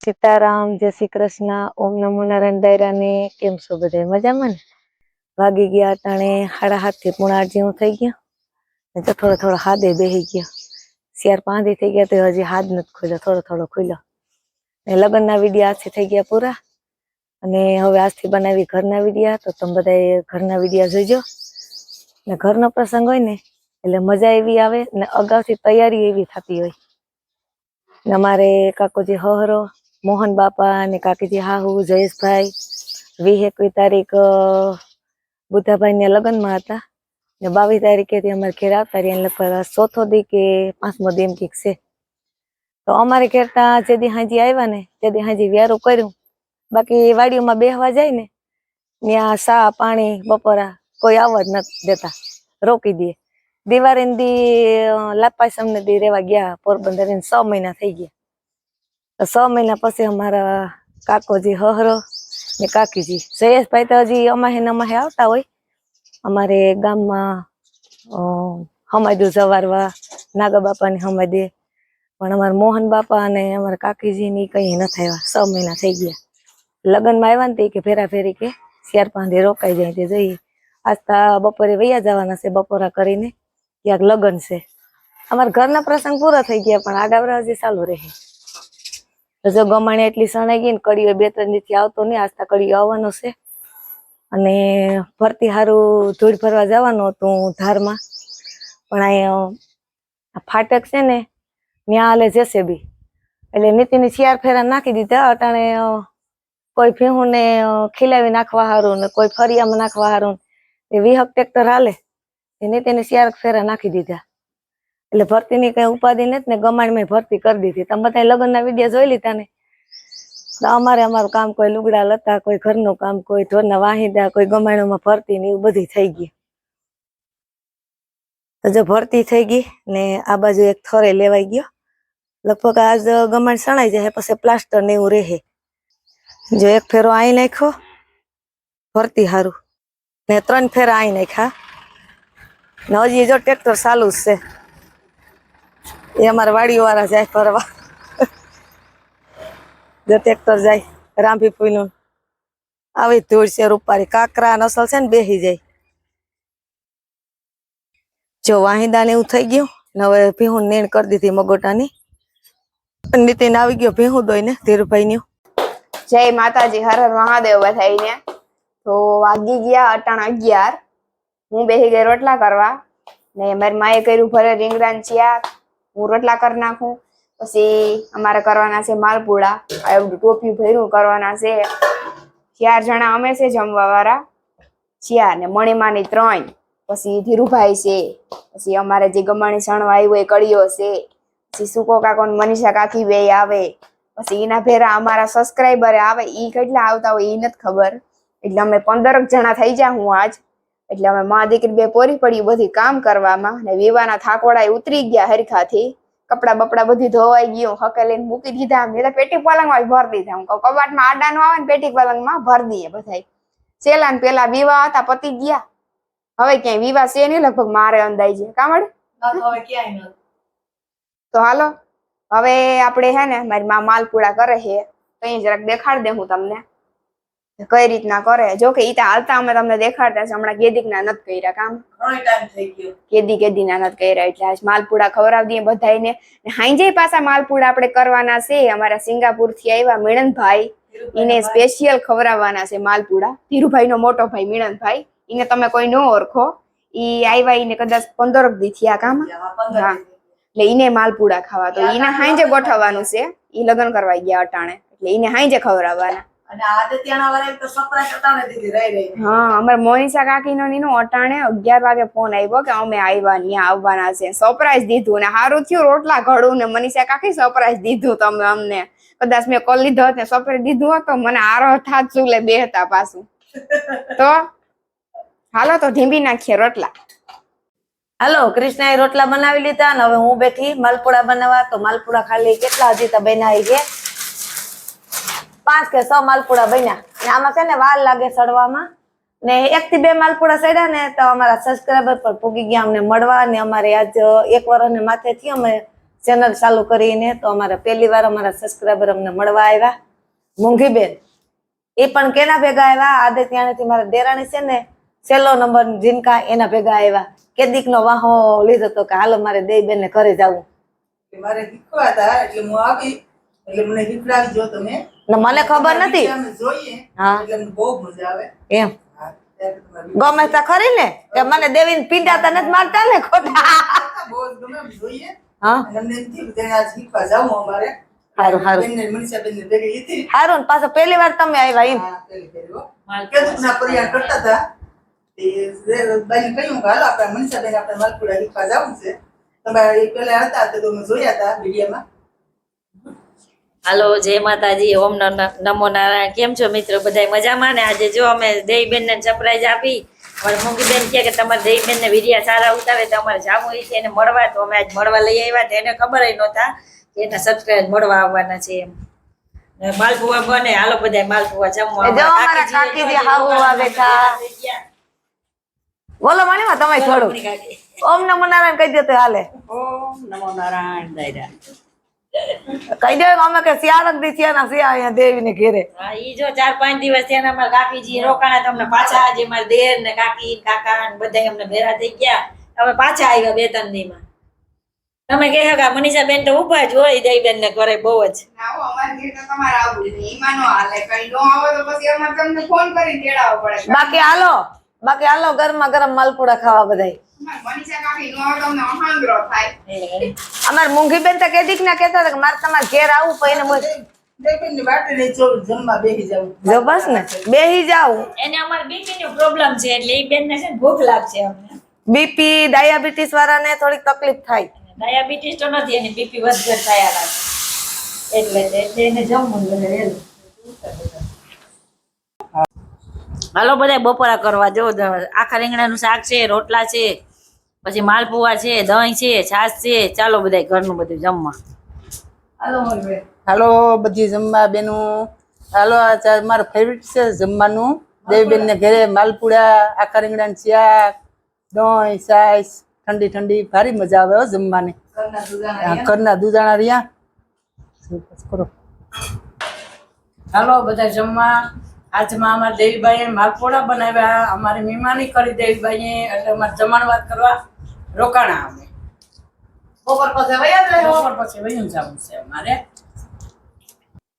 સીતારામ, જય શ્રી કૃષ્ણ, ઓમ નમો નારાયણ દાયરાને કેમ છો બધા? મજામાં ને? વાગી ગયા અટાણે સાડા હાથથી પોણા જેવું થઈ ગયા. તો થોડો થોડો હાદે બેહી ગયા. શિયાર પાંધી થઈ ગયા તો હજી હાથ નથી ખોલ્યો, થોડો થોડો ખુલ્યો. ને લગ્નના વિડિયા આજથી થઈ ગયા પૂરા. અને હવે આજથી બનાવી ઘરના વિડિયા, તો તમે બધા ઘરના વિડિયા જોઈજો ને ઘરનો પ્રસંગ હોય ને, એટલે મજા એવી આવે ને અગાઉથી તૈયારી એવી થતી હોય. ને અમારે કાકોજી હહરો મોહન બાપા અને કાકીજી હાહુ જયેશભાઈ, વીસ એકવી તારીખ બુદ્ધાભાઈ બુધાભાઈ ને લગ્નમાં હતા. ને બાવીસ તારીખેથી અમારે ઘેર આવતા રહ્યા, લગભગ ચોથો દી કે પાંચમો દી એમ કીક છે. તો અમારે ઘેર ત્યાં જે દી હાજી આવ્યા ને, તે દી હાજી વ્યારું કર્યું. બાકી વાડીઓમાં બેહવા જાય ને, ત્યાં સા, પાણી, બપોરા કોઈ આવવા જ નથી દેતા, રોકી દે. દિવાળી દી લાપાસમ ને દી રેવા ગયા, પોરબંદર છ મહિના થઈ ગયા. તો છ મહિના પછી અમારા કાકોજી હહરો ને કાકીજી જયેશભાઈ તો હજી અમાહે નમાહે આવતા હોય. અમારે ગામમાં હમાયદું જવારવા નાગા બાપાની હમાયદે, પણ અમારા મોહન બાપા અને અમારા કાકીજીની કંઈ ન થયા છ મહિના થઈ ગયા. લગ્નમાં આવ્યા ને તે કે ફેરા ફેરી કે શિયાર પાંધે રોકાઈ જાય તે જઈએ. આસ્તા બપોરે વૈયા જવાના છે બપોરા કરીને. ક્યાંક લગ્ન છે. અમારા ઘરના પ્રસંગ પૂરા થઈ ગયા પણ આડાવરા હજી ચાલુ રહે. જો ગમાણી એટલી સણાઈ ગઈ ને કડીઓ બે ત્રણ દીથી આવતો નહીં આસ્તા કડીઓ આવવાનો છે. અને ભરતી હારું ધૂળ ફરવા જવાનું હતું ધારમાં. પણ અહીંયા ફાટક છે ને ત્યાં હાલે જશે બી. એટલે નીતિની શિયાર ફેરા નાખી દીધા, અટાણે કોઈ ભીહું ખીલાવી નાખવા હારું ને કોઈ ફરિયામાં નાખવા હારું એ વિહક ટ્રેક્ટર હાલે. એ નીતિની શિયાર ફેરા નાખી દીધા. એટલે ભરતીની કઈ ઉપાધિ નથી ને ગમાણમાં ભરતી કરી દીધી. તમે બધા લગ્નના વીડિયો જોઈ લીધા ને? તો અમારે અમારું કામ કોઈ લુગડા લતા, કોઈ ઘરનું કામ, કોઈ ઢોરના વાહિદા, કોઈ ગમાણોમાં ભરતી ને એવું બધી થઈ ગઈ. તો જો ભરતી થઈ ગઈ ને આ બાજુ એક થરે લેવાઈ ગયો. લગભગ આજ ગમાણ સણાઈ જાય, પછી પ્લાસ્ટર ને એવું રહે. જો એક ફેરો આઈ નાખ્યો, ભરતી હારું. ને ત્રણ ફેરા આઈ નાખ્યા. ને હજી જો ટ્રેક્ટર ચાલુ જ છે. એ અમારા વાડીઓ વાળા જાય ફરવા. જો ટ્રેક્ટર જાય, રામભી ફૂઈનું આવી ધૂળ છે રૂપારી. કાકરા નસલ છે ને બેસી જાય. જો વાહિદાને એવું થઈ ગયું, ને હવે ભીહું નીણ કરી દીધી મગોટાની. નીતિન આવી ગયો, ભીહું દોઈ ને ધીરુભાઈ નું જય માતાજી, હર હર મહાદેવ બધાઈને તો વાગી ગયા અટાણ અગિયાર. હું બેસી ગઈ રોટલા કરવા. ને મારી માએ કર્યું ભરે રીંગણાં ચિયા હું રોટલા કરી નાખું. પછી અમારે કરવાના છે માલપુડા, આ ટોપિયું ભર્યું કરવાના છે. ચાર જણા અમે છે જમવા વાળા ચાર ને મણીમાની ત્રણ, પછી ધીરુભાઈ છે, પછી અમારે જે ગમાણી સણવા આવ્યો એ કડીઓ છે, પછી સુકો કાકો મનીષા કાકી બે આવે, પછી એના ભેરા અમારા સબસ્ક્રાઈબર આવે એ કેટલા આવતા હોય એ નથી ખબર. એટલે અમે પંદરક જણા થઈ જા હું આજ. એટલે અમે મા દીકરી બે પોરી પડી બધી કામ કરવામાં ને વિવાના થાકોડા ઉતરી ગયા હરખાથી. કપડા બપડા બધી ધોવાઈ ગયું હકેલીને મૂકી દીધા. મેં તો પેટી પલંગમાં ભરી દીધા. હું કબાટમાં આડા નો આવે ને પેટી પલંગમાં ભરી દઈએ બધા છેલ્લા ને પેલા વિવાહ હતા પતી ગયા. હવે ક્યાંય વિવાહ છે નહીં લગભગ મારે અંદાજે. કામડ તો હાલો. હવે આપણે હે ને મારી મા માલપુડા કરે છે. તો અહીં જરાક દેખાડ દે હું તમને. કઈ રીતના કરે? જો કે ઈ તો હાલતા અમે તમને દેખાડતા છે હમણાં કેદીક ના નથી કર્યા કામ? કેદી કેદી ના નથી કર્યા એટલે આજ માલપુડા ખવડાવી દઈએ બધાને ને હાઈજે પાછા માલપુડા આપણે કરવાના છે અમારા સિંગાપુરથી આવ્યા મિણનભાઈ એને સ્પેશિયલ ખવડાવવાના છે માલપુડા. ધીરુભાઈ નો મોટો ભાઈ મિણનભાઈ. એને તમે કોઈ ન ઓળખો. ઈ આવ્યા ઈને કદાચ પંદર દી થયા કામ? હા. એટલે ઈને માલપુડા ખાવા. તો ઈને હાઈજે ગોઠવવાનું છે. ઈ લગ્ન કરવા ગયા અટાણે. એટલે ઈને હાઈજે ખવડાવવાના. અને હા અમારે મોનિષા કાકીનો નીનો અટાણે અગિયાર વાગે ફોન આવ્યો કે અમે આવ્યા ન્યા આવવાના છે. સરપ્રાઈઝ દીધું ને સારું થયું રોટલા ઘડું ને મનીષા કાકી સરપ્રાઈઝ દીધું તમે અમને. કદાચ મેં કોલ લીધો હતો ને સરપ્રાઈઝ દીધું હોત મને આરો થાત ચૂલે બે હતા પાછું. તો હાલો તો ઢીંબી નાખીએ રોટલા. હાલો કૃષ્ણાએ રોટલા બનાવી લીધા ને હવે હું બેઠી માલપુડા બનાવવા. તો માલપુડા ખાલી કેટલા હજી તો બનાવી છે? પાંચ કે છ માલપુડા બન્યા. ને આમાં છે ને વાર લાગે સડવામાં ને એક થી બે માલપુડા સડ્યા ને તો અમારા સબસ્ક્રાઈબર પર પૂગી ગયા અમને મળવા ને અમારે આજ એક વર્ષ માથે થી અમે ચેનલ ચાલુ કરીને તો અમારે પહેલી વાર અમારા સબસ્ક્રાઈબર અમને મળવા આવ્યા. મૂંઘીબેન એ પણ કેના ભેગા આવ્યા? આદે ત્યાંથી મારા દેરાણી છે ને, છેલ્લો નંબર જીનકા એના ભેગા આવ્યા. કેદીક નો વાહો લીધો તો કે હાલો મારે દેઈ બેન ને ઘરે જવું. મારે શીખવા હતા, એટલે હું આવી, એટલે મને શીખડાવી જો તમે. મને ખબર નથી. જોઈએ હા. બહુ મજા આવે. એમ. ગમે તો ખરી ને કે મને દેવીને પીંડાતા નથી મારતા ને ખોટા. હારું, પાછો પહેલી વાર તમે આવ્યા એમ. કરતા હતા. તે કહ્યું કે હાલો આપણે મનીષાબેન આપણે માલપુરા શીખવા જાવું છે. તમારે પેલા હતા તો જોયા હતા વિડીયોમાં. હાલો જય માતાજી ઓમ નમો નારાયણ. કેમ છો મિત્રો? બધા મજામાં? ને આજે જો અમે દેવીબેન ને સરપ્રાઈઝ આપી. અમારી મૂંગીબેન કહે કે તમારે દેવીબેન ને વિડિયા સારા ઉતારે તો અમારે જામું છે એને મળવા. તો અમે આજ મળવા લઈ આવ્યા તો એને ખબર નહોતા કે એના સબસ્ક્રાઈબ મળવા આવવાના છે એમ. માલપુવા બને. હાલો બધા માલપુવા જમવા. બોલો મણીમાં તમે થોડું. ઓમ નમો નારાયણ કહી દો તો હાલે. ઓમ નમો નારાયણ દાયરા. કહી દે અમે કે સિયારક દી છે ને સિયા અહીંયા દેવી ને ઘેરે. હા ઈ જો ચાર પાંચ દિવસ થયા ને અમારા કાકીજી રોકાણા તમને પાછા આજે મારા દેર ને કાકી કાકા ને બધા અમને ભેરા થઈ ગયા. હવે પાછા આવ્યા બે ત્રણ દીમાં. તમે કહે કે મનીષા બેન તો ઊભા જ હોય દઈ બેન ને ઘરે બહુ જ. આવો અમાર ઘેર તો તમારે આવું નો હાલે કઈ નો આવો તો પછી અમાર તમને ફોન કરીને તેડાવવો પડે. બાકી હાલો. બાકી હાલો ગરમા ગરમ માલપુડા ખાવા બધાય. અમારે મનીષા કાકી નો આવે તો અમને અહાંગરો થાય. અમાર મૂંઘી બેન તો કેદીક ના કેતા હતા કે મારે તમારે ઘેર આવવું પણ એને બેસી જવું જો બસ ને? બેહી જાવ એને અમારે બીપી નો પ્રોબ્લેમ છે એટલે એ બેન ને છે ને ભૂખ લાગશે અમને. બીપી ડાયાબિટીસ વાળાને થોડીક તકલીફ થાય. ડાયાબિટીસ તો નથી એની બીપી વધઘટ થયા રાખે. એટલે એટલે એને જમવું બધે વહેલું હાલો બધા બપોરા કરવા જો આખા રીંગણાનું શાક છે રોટલા છે પછી માલપુઆ છે દહીં છે છાશ છે. ચાલો બધા ઘરનું બધું જમવા. હાલો બધી જમવા બેનું. હાલો આ મારું ફેવરિટ છે જમવાનું. દેવીબેન ને ઘરે માલપુડા આખા રીંગણાનું શાક દહીં છાશ ઠંડી ઠંડી ભારી મજા આવે હો જમવાની. ઘરના દૂધાણા રહ્યા. કરો. હાલો બધા જમવા. આજમાં અમારા દેવીબાઈએ માલપોળા બનાવ્યા અમારી મહેમાની કરી દેવીબાઈએ એટલે અમારે જમણવાર કરવા રોકાણા અમે. બપોર પછી બપોર પછી વયું જવું છે અમારે.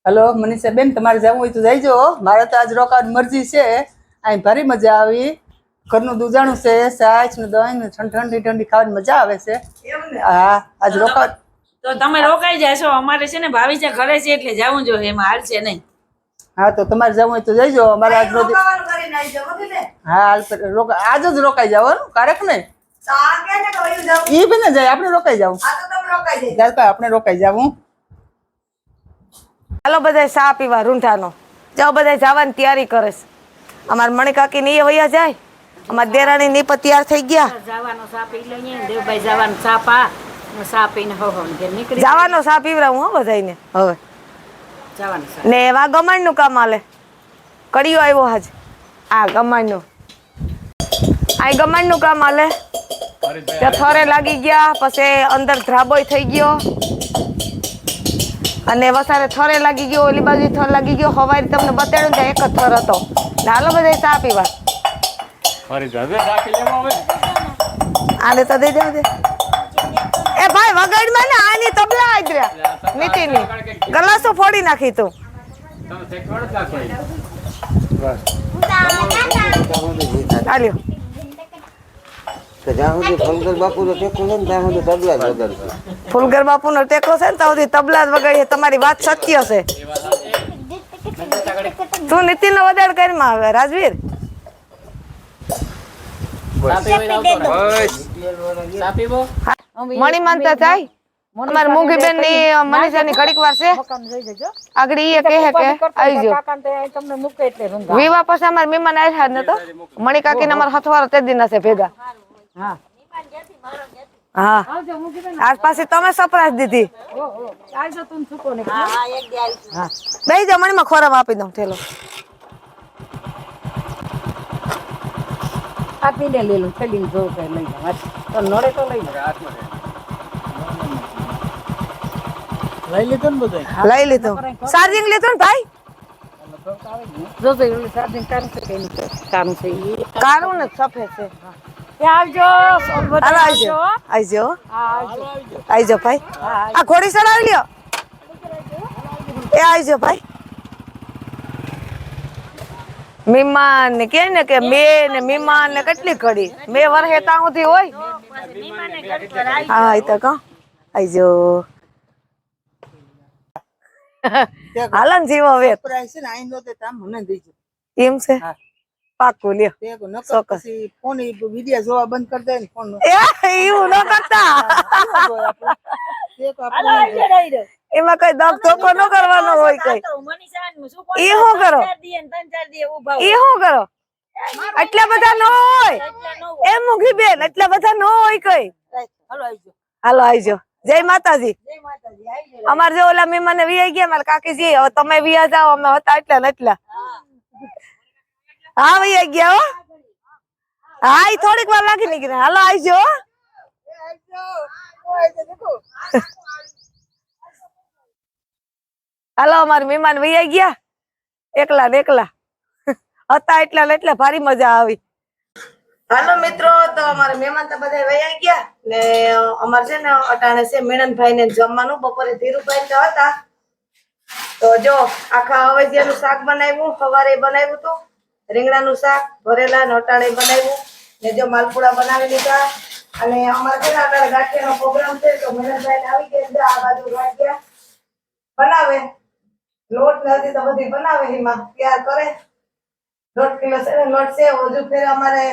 હલો મનીષા બેન તમારે જવું હોય તો જઈજો મારે તો આજ રોકાવાની મરજી છે. અહીં ભારી મજા આવી. ઘરનું દૂધાણું છે સાચ ને દહીં ને ઠંડી ઠંડી ખાવાની મજા આવે છે. હા આજ રોકા તો તમે રોકાઈ જશો. અમારે છે ને ભાવિજા ઘરે છે એટલે જવું જોઈએ એમાં હાલ છે નહીં. હા તો તમારે જવું હોય તો જઈજો. અમારે આજ બધી હા આજ જ રોકાઈ જવાનું કારક ને? ઈ બી ને જાય આપણે રોકાઈ જવું આપણે રોકાઈ જવું હાલો બધા ચા પીવા રૂંઠાનો જાઓ બધા જવાની તૈયારી કરે છે. અમાર મણિકાકી ની વયા જાય. અમારા દેરાણી ની પણ તૈયાર થઈ ગયા. જવાનો સા પી લઈએ દેવભાઈ જવાનો સા પા સા પીને હો હો નીકળી જવાનો સા પીવરાવું હો બધાને હવે. ને એવા ગમાણનું કામ આલે. કર્યો આવ્યો હાજ આ ગમાણનું આ ગમાણનું કામ આલે. ત્યાં થરે લાગી ગયા પછી અંદર ધ્રાબોય થઈ ગયો. અને વસારે થરે લાગી ગયો ઓલી બાજુ થર લાગી ગયો હવારી તમને બતાડ્યું ત્યાં એક જ થર હતો. ને હાલો બધા ચા પીવા. આને તો દઈ દે. એ ભાઈ વગાડમાં ને આની તબલા આદર્યા નીતિન ગલાસો ફોડી નાખી તું. ચાલ્યો ફૂલગર બાપુ નો ટેકો છે ને તો તબલા જ વગાડીએ. તમારી વાત સત્ય છે. તું નીતિન નો વધાર કરીમાં આવે રાજવીર મણી માનતા થાય? અમાર મૂંગી બેનની મનીષા ની ઘડીક વાર છે. આગળ ઈ કહે કે આવી વિવાહ પછી અમાર મહેમાન આવ્યા જ નતો. મણી કાકી ને અમાર હથવારો તે દિન હશે ભેગા. હા. આજ પાસે તમે સપરાશ દીધી. હા. બેહી જાઓ મણીમાં ખોરાક આપી દઉં થેલો આપીને લેલું થેલીને જોઉં કે લઈ જાઉં તો નડે તો લઈ લઈ લીધું ને બધું લઈ લીધું. ચાર્જિંગ લીધું ને ભાઈ? જો તો એનું ચાર્જિંગ કામ છે કે એનું કામ છે ઈ. કાળું ને સફેદ છે. આવજો આવજો. આવજો. આવજો. ભાઈ. આ ઘોડી ચડાવી લ્યો. એ આવજો ભાઈ. મહેમાન ને કે ને કે મે ને મહેમાન ને કેટલી ઘડી? બે વર્ષે ત્યાં સુધી હોય હા એ તો કહો. આવજો હાલન જીવો વેત. પ્રાઇસ છે ને આઈ નો તે તામ મને દેજો. એમ છે? હા. પાકું લ્યો. તે કો નકર ચોક્કસ. ફોન વિડિયો જોવા બંધ કરી દે ને ફોન એવું ન કરતા. તે કો આપણે એમાં કઈ દગ ધોકો ન કરવાનો હોય કઈ. એ શું કરો? એ શું કરો? એટલા બધા ન હોય. એ મૂકી બેન એટલા બધા ન હોય કઈ. હાલો આવજો. હાલો જય માતાજી. અમારે જો ઓલા મહેમાન વીઆઈ ગયા મારા કાકીજી. હવે તમે વિયા જાઓ અમે હતા એટલા ને એટલા. હા વીઆઈ ગયા હો. હા એ થોડીક વાર લાગી નીકળે. હાલો, આવજો હાલો, અમારા મહેમાન વીઆઈ ગયા. એકલા ને એકલા. હતા એટલા ને એટલા, ભારી મજા આવી. હાલો, મિત્રો, તો અમારા મહેમાન તો બધા વયા ગયા ને, અમારે છે ને, અટાણે છે મેણનભાઈ ને જમવાનું. બપોરે ધીરુભાઈ તો હતા. તો જો, આખા અવેજિયાનું શાક બનાવ્યું, સવારે બનાવ્યું હતું. રીંગણાનું શાક ભરેલા ને અટાણે બનાવ્યું. ને જો માલપુડા બનાવી લીધા. અને અમારે છે ને અટાણે ગાંઠિયાનો પ્રોગ્રામ છે તો મહેનતભાઈ આવી ગયા આ બાજુ ગાંઠિયા. બનાવે. લોટ ને હજી તો બધી બનાવે એમાં. તૈયાર કરે. દોઢ કિલો છે ને લોટ છે. હજુ ફેર અમારે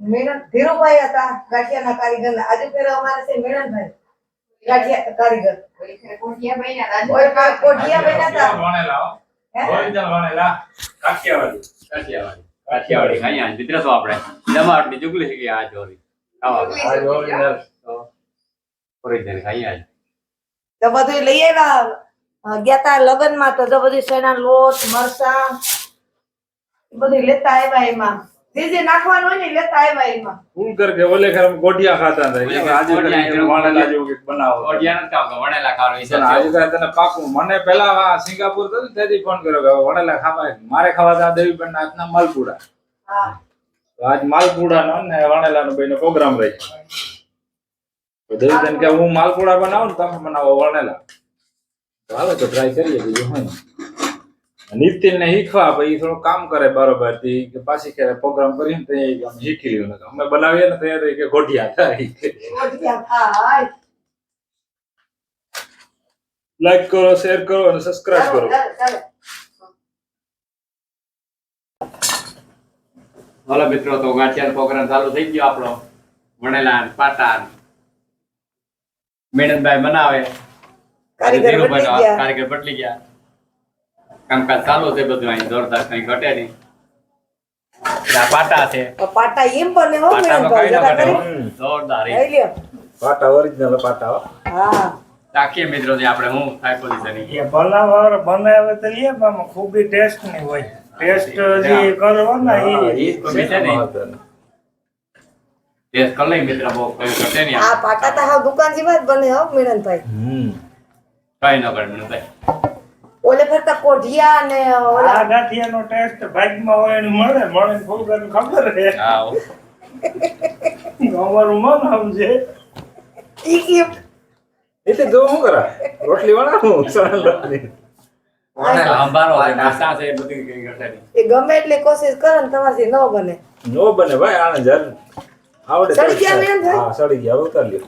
મિનન ધીરુભાઈ હતા ગાંઠિયાના કારીગર આજુ ફેર અમારે છે મિલનભાઈ ગાંઠિયા કારીગર. કોઠિયા ભાઈ કોઠિયા બન્યા હતા વણેલા હો. Original વણેલા. કાઠિયાવાડી. કાઠિયાવાડી કાઠિયાવાડી અહીંયા મિત્ર તો આપણે આ ચોરી બધું લઈ આવ્યા ગયા તા લગ્નમાં તો બધી બધું શેના લોટ મરસા બધું લેતા આવ્યા એમાં જે જે નાખવાનું હોય ને લેતા આવ્યા એમાં. ફૂલ કરકે ઓલે ખર ગોટિયા ખાતા હતા. એ આજે વણેલા જેવું કંઈક બનાવો. ઓડિયા નથી ખાવા વણેલા ખાવાનો પણ આજે કાંઈ તને પાકું. મને પેલા સિંગાપુર તો તેથી ફોન કર્યો કે વણેલા ખાવા મારે ખાવા હતા દેવીબેન ના હાથના માલપુડા. હા. આજ માલપુડા નો ને વણેલા નો બેનો પ્રોગ્રામ રહી. દેવી કે હું માલપુડા બનાવું ને તમે બનાવો વણેલા. ચાલો તો ટ્રાય કરીએ બીજું હું નીતિન ને શીખવા પછી થોડું કામ કરે બરોબરથી કે પાછી કે પ્રોગ્રામ કરીને અમે શીખી લીધું. અમે બનાવીએ ને તો કે ગોઠિયા થાય. લાઈક કરો શેર કરો અને સબસ્ક્રાઇબ કરો. હાલો મિત્રો તો ગાંઠિયાનો પ્રોગ્રામ ચાલુ થઈ ગયો આપણો. વણેલા પાટા મનાવે. મેણનભાઈ બનાવે કારીગર બદલી ગયા. કામકાજ ચાલુ છે બધું અહીં જોરદાર કઈ ઘટે નહીં. પાટા છે. પાટા એમ બને હો મિલનભાઈ ના. જોરદાર પાટા ઓરિજિનલ પાટા હા. તાકીએ મિત્રો આપણે હું થાય પોઝિશન એ બનાવવા બનાવે તો લે પણ ખૂબી ટેસ્ટ નહીં હોય. ટેસ્ટ જે કરવો ને એ છે ને. ટેસ્ટ કર લઈ મિત્ર બહુ કઈ ઘટે નહીં. આ પાટા તો હા દુકાન જેવા જ બને હો મિલનભાઈ હમ. કઈ ન કરે મિનભાઈ ઓલે ફરતા કોઢિયા ને ઓલા ગાંઠિયા નો ટેસ્ટ ભાગમાં હોય ને મળે મળે ને ફૂલકાને ખબર છે. હા હો. અમારું મન સમજે. ઈ ઈ એટલે જો શું કરા? રોટલી વાળા રોટલી ઘટે નહીં. એ ગમે એટલે કોશિશ કરો ને તમારાથી ન બને. નો બને ભાઈ આને જર આવડે ચડી ગયા ભાઈ? ગયા ઉતાર લ્યો.